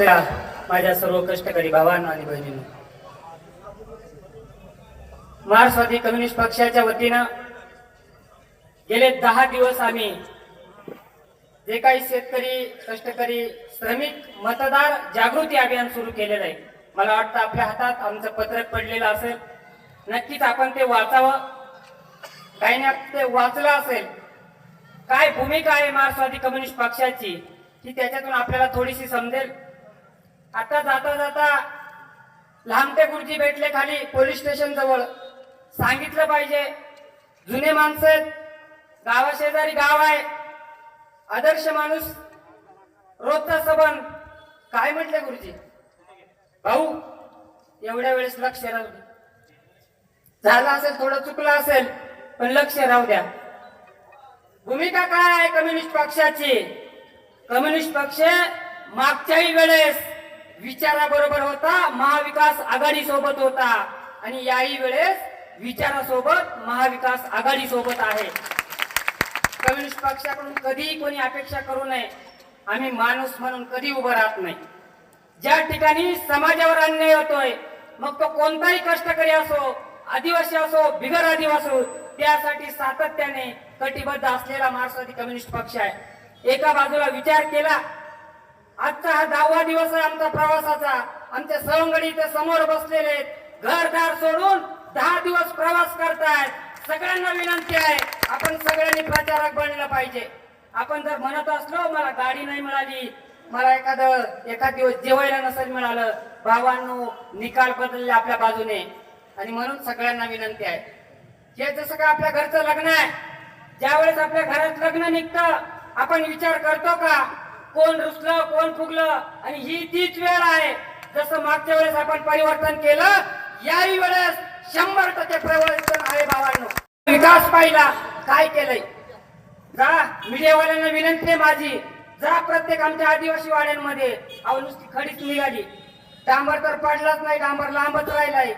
माझ्या सर्व कष्टकरी भावांनो आणि बहिणींनो. मार्क्सवादी कम्युनिस्ट पक्षाच्या वतीनं गेले दहा दिवस आम्ही जे काही शेतकरी कष्टकरी श्रमिक मतदार जागृती अभियान सुरू केलेलं आहे. मला वाटतं आपल्या हातात आमचं पत्रक पडलेलं असेल. नक्कीच आपण ते वाचावं. काही ना ते वाचलं असेल. काय भूमिका आहे मार्क्सवादी कम्युनिस्ट पक्षाची ती त्याच्यातून आपल्याला थोडीशी समजेल. आता जाता जाता लांबते गुरुजी भेटले खाली पोलीस स्टेशन जवळ. सांगितलं पाहिजे जुने माणसं आहेत, गावाशेजारी गाव आहे. आदर्श माणूस रोजचा सबन. काय म्हटले गुरुजी? भाऊ एवढ्या वेळेस लक्ष राहू द्या झालं असेल थोडं चुकलं असेल पण लक्ष राहू द्या. भूमिका काय आहे कम्युनिस्ट पक्षाची? कम्युनिस्ट पक्ष मागच्याही वेळेस विचाराबरोबर होता महाविकास आघाडी सोबत होता. आणि याही वेळेस विचारासोबत महाविकास आघाडी सोबत आहे. कम्युनिस्ट पक्षाकडून कधीही कोणी अपेक्षा करू नये. आम्ही माणूस म्हणून कधी उभं राहत नाही. ज्या ठिकाणी समाजावर अन्याय होतोय मग तो कोणताही कष्टकरी असो आदिवासी असो बिगर आदिवासी त्यासाठी सातत्याने कटिबद्ध असलेला मार्क्सवादी कम्युनिस्ट पक्ष आहे. एका बाजूला विचार केला आजचा हा दहावा दिवस आहे आमचा प्रवासाचा. आमच्या सवंगडी इथे समोर बसलेले आहेत. घरदार सोडून दहा दिवस प्रवास करतायत. सगळ्यांना विनंती आहे आपण सगळ्यांनी प्रचारक बनलं पाहिजे. आपण जर म्हणत असलो मला गाडी नाही मिळाली मला एखादं एखाद दिवस जेवायला नसेल मिळालं भावांनो निकाल बदलले आपल्या बाजूने. आणि म्हणून सगळ्यांना विनंती आहे. हे जसं का आपल्या घरचं लग्न आहे ज्यावेळेस आपल्या घरात लग्न निघतं आपण विचार करतो का? कोण रुसलं कोण फुगलं आणि ही तीच वेळ आहे. जसं मागच्या वेळेस आपण परिवर्तन केलं याही वेळेस शंभर टक्के परिवर्तन आहे बाबांना. विकास पाहिला काय केलंय? जा मीडियावाल्यांना विनंती आहे माझी. जा प्रत्येक आमच्या आदिवासी वाड्यांमध्ये. अहो नुसती खडीच निघाली. डांबर तर पडलाच नाही डांबर लांबच राहिलाय.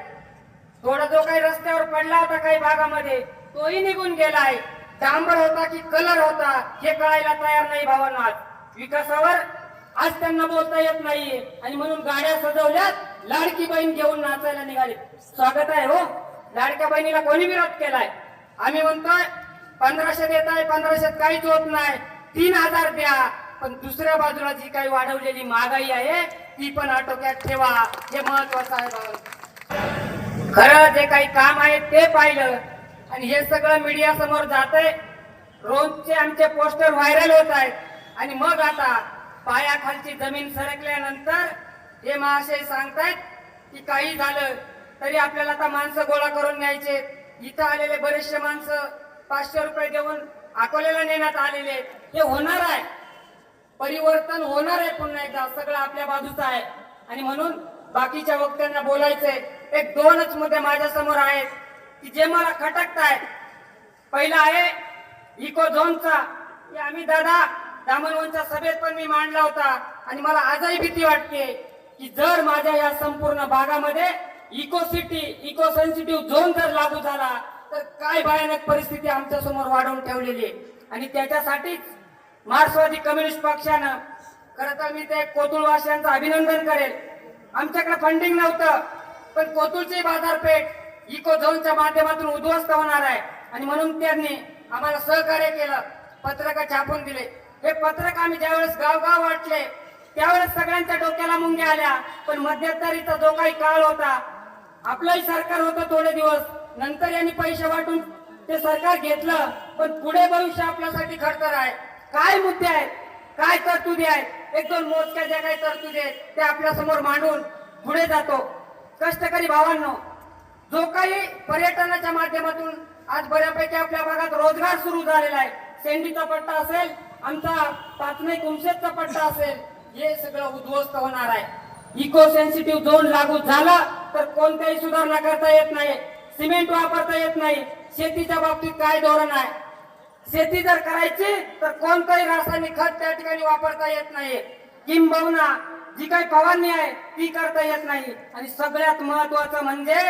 थोडा जो काही रस्त्यावर पडला होता काही भागामध्ये तोही निघून गेलाय. डांबर होता की कलर होता हे कळायला तयार नाही भावांना आज. विकासावर आज त्यांना बोलता येत नाहीये आणि म्हणून गाड्या सजवल्यात लाडकी बहीण घेऊन नाचायला निघाले. स्वागत आहे हो. लाडक्या बहिणीला कोणी विरोध केलाय? आम्ही म्हणतोय पंधराशे देत आहे पंधराशेत काहीच होत नाही. तीन हजार द्या. पण दुसऱ्या बाजूला जी काही वाढवलेली महागाई आहे ती पण आटोक्यात ठेवा. हे महत्वाचं आहे खरं जे काही काम आहे ते पाहिलं. आणि हे सगळं मीडिया समोर जात आहे रोजचे आमचे पोस्टर व्हायरल होत आहेत. आणि मग आता पायाखालची जमीन सरकल्यानंतर हे महाशय सांगतायत की काही झालं तरी आपल्याला आता माणसं गोळा करून न्यायचे. इथं आलेले बरेचसे माणसं पाचशे रुपये देऊन अकोल्याला नेण्यात आलेले. हे होणार आहे. परिवर्तन होणार आहे पुन्हा एकदा. सगळं आपल्या बाजूचं आहे. आणि म्हणून बाकीच्या वक्त्यांना बोलायचंय. एक दोनच मुद्दे माझ्यासमोर आहेत की जे मला खटकतायत. पहिला आहे इको झोनचा की आम्ही दादा रामनवनच्या सभेत पण मी मांडला होता. आणि मला आजही भीती वाटते की जर माझ्या या संपूर्ण भागामध्ये eco city eco sensitive zone जर लागू झाला तर काय भयानक परिस्थिती आमच्यासमोर वाढवून ठेवलेली आहे. आणि त्याच्यासाठीच मार्क्सवादी कम्युनिस्ट पक्षानं खरं तर मी ते कोतुळवासियांचं अभिनंदन करेल. आमच्याकडे फंडिंग नव्हतं पण कोतुळची बाजारपेठ इको झोनच्या माध्यमातून उद्ध्वस्त होणार आहे. आणि म्हणून त्यांनी आम्हाला सहकार्य केलं पत्रक छापून दिले. हे पत्रक आम्ही ज्यावेळेस गावगाव वाटले त्यावेळेस सगळ्यांच्या डोक्याला मुंग्या आल्या. पण मध्यंतरीचा जो काही काळ होता आपलंही सरकार होतं थोडे दिवस. नंतर यांनी पैसे वाटून ते सरकार घेतलं पण पुढे भविष्य आपल्यासाठी खडतर आहे. काय मुद्दे आहेत? काय तरतुदी आहेत? एक दोन मोजक्या ज्या काही तरतुदी आहेत ते आपल्यासमोर मांडून पुढे जातो. कष्टकरी भावांनो जो काही पर्यटनाच्या माध्यमातून आज बऱ्यापैकी आपल्या भागात रोजगार सुरू झालेला आहे. सेंडीचा पट्टा असेल आमचा पाचनई कुमशेतचा पट्टा असेल हे सगळं उद्ध्वस्त होणार आहे. इको सेन्सिटिव्ह झोन लागू झाला तर कोणत्याही सुधारणा करता येत नाही. सिमेंट वापरता येत नाही. शेतीच्या बाबतीत काय धोरण आहे? शेती जर करायची तर कोणतंही रासायनिक खत त्या ठिकाणी वापरता येत नाही. किंबहुना जी काही फवारणी आहे ती करता येत नाही. आणि सगळ्यात महत्वाचं म्हणजे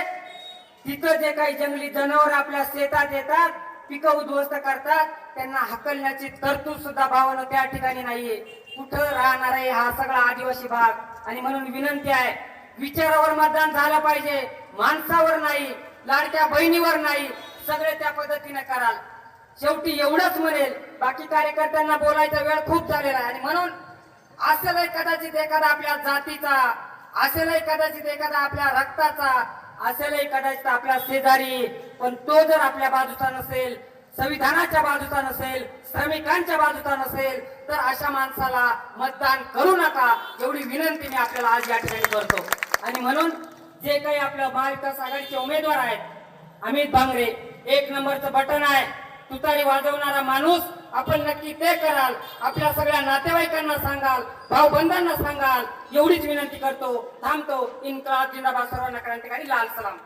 तिथं जे काही जंगली जनावर आपल्या शेतात येतात पिकं उद्ध्वस्त करतात त्यांना हकलण्याची तरतूद सुद्धा भावना त्या ठिकाणी नाहीये. कुठं राहणार आहे हा सगळा आदिवासी भाग? आणि म्हणून विनंती आहे विचारावर मतदान झालं पाहिजे माणसावर नाही लाडक्या बहिणीवर नाही सगळे त्या पद्धतीने कराल. शेवटी एवढंच म्हणेल बाकी कार्यकर्त्यांना बोलायचा वेळ खूप झालेला आहे. आणि म्हणून असेलही कदाचित एखादा आपल्या जातीचा असेलही कदाचित एखादा आपल्या रक्ताचा असेलही कदाचित आपल्या शेजारी पण तो जर आपल्या बाजूचा नसेल संविधानाच्या बाजूचा नसेल श्रमिकांच्या बाजूचा नसेल तर अशा माणसाला मतदान करू नका एवढी विनंती मी आपल्याला आज या ठिकाणी करतो. आणि म्हणून जे काही आपल्या महाविकास आघाडीचे उमेदवार आहेत अमित भांगरे एक नंबरचं बटन आहे तुतारी वाजवणारा माणूस आपण नक्की ते कराल आपल्या सगळ्या नातेवाईकांना सांगाल भाऊबंधांना सांगाल एवढीच विनंती करतो थांबतो. इन्कलाब जिंदाबाद सर्वांना क्रांतिकारी लाल सलाम.